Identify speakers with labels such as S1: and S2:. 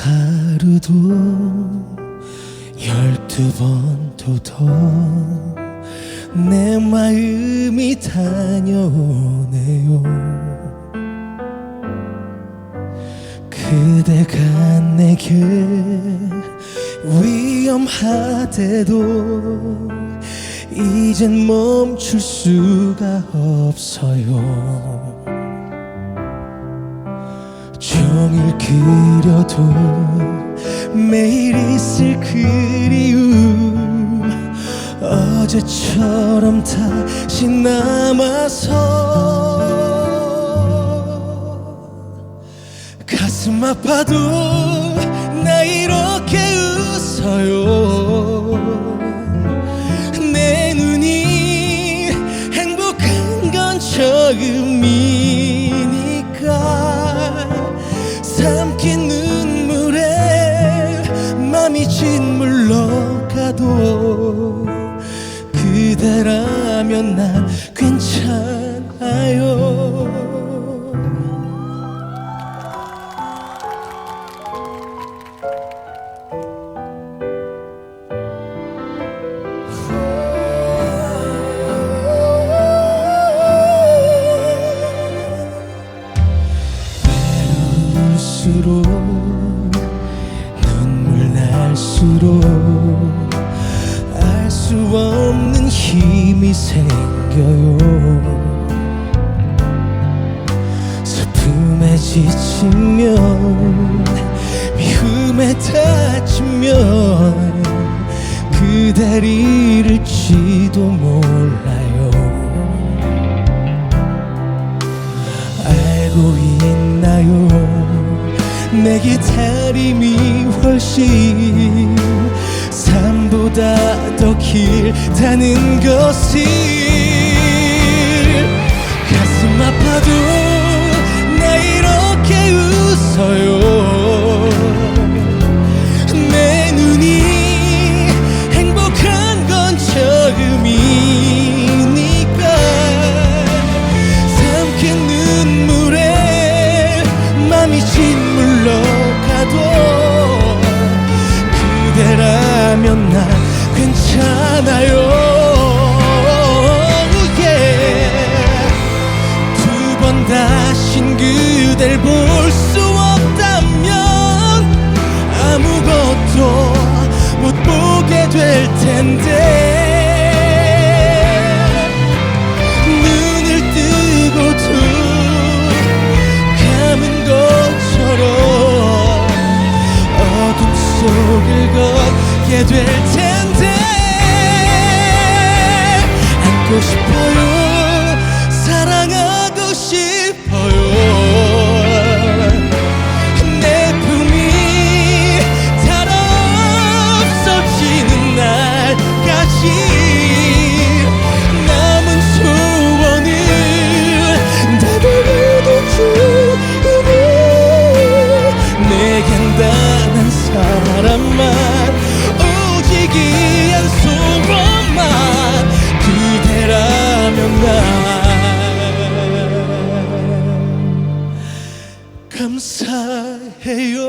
S1: 아파도 열두 번도 더내 마음이 다녀오네요. 그대가 내게 위험하대도 이젠 멈출 수가 없어요 종일 그려도 매일 있을 그리움 어제처럼 다시 남아서 가슴 아파도 나 이렇게 웃어요. 내 눈이 행복한 건 처음이 맘이 짓물러 가도 그대라면 난 괜찮아요 날수록 알 수 없는 힘이 생겨요. 슬픔에 지치면 미움에 다치면 그댈 잃을지도 몰라요. 알고 있나요? 내 기다림이 훨씬 삶보다 더 길다는 것을 가슴 아파도 나 이렇게 웃어요. 내 눈이 행복한 건 그대라면 난 괜찮아요. 두번 다신 그댈 볼 수 없다면 아무것도 못 보게 될 텐데. 속을 걷게 될 텐데 사 감사해요